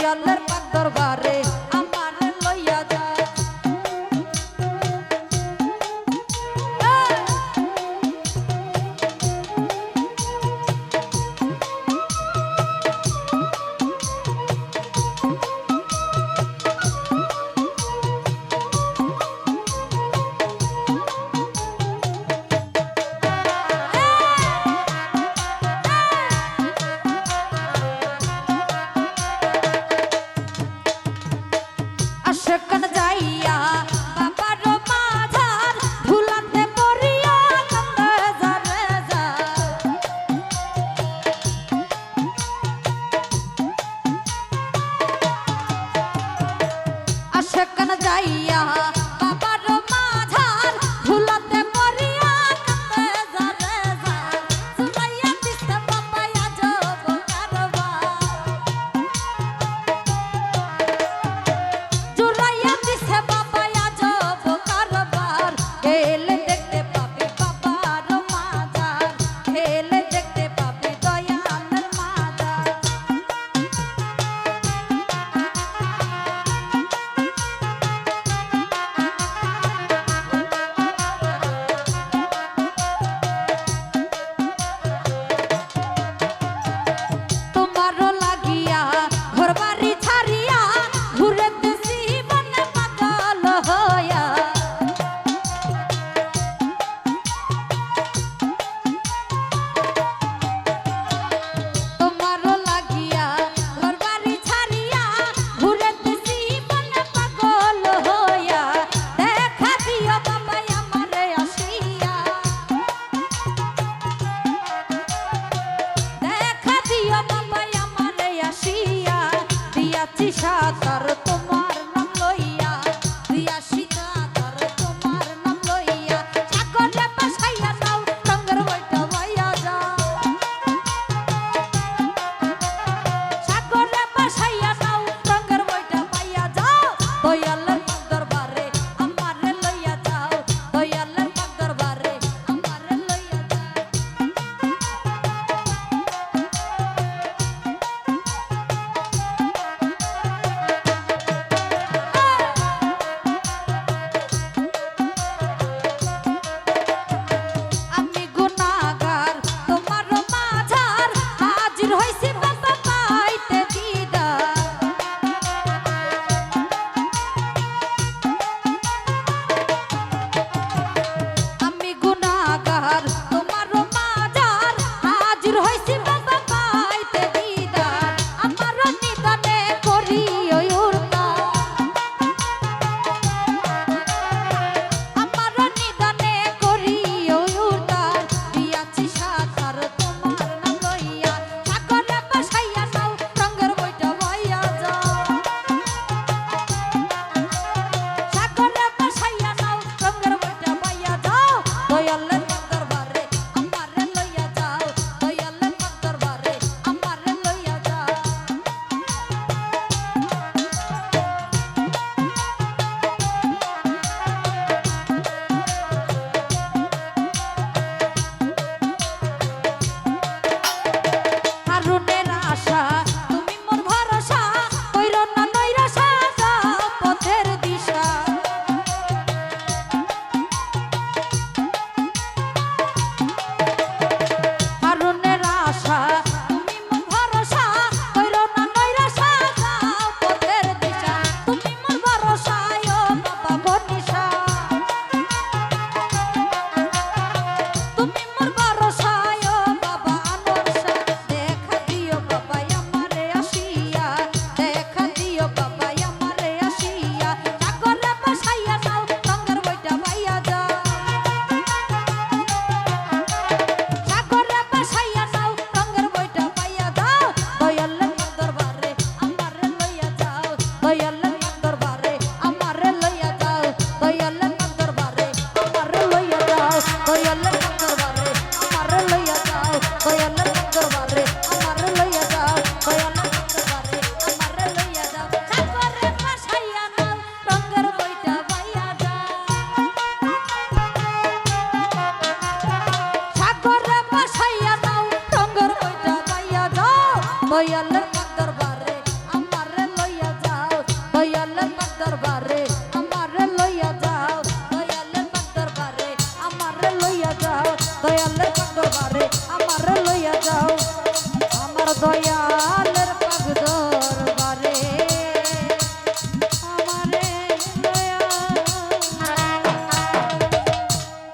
দয়ালের পাক দরবারে সাতার দয়ালের দরবারে, আমারে লইয়া যাও, দয়ালের দরবারে, আমারে লইয়া যাও, দয়ালের দরবারে, আমারে লইয়া যাও, দয়ালের দরবারে, আমারে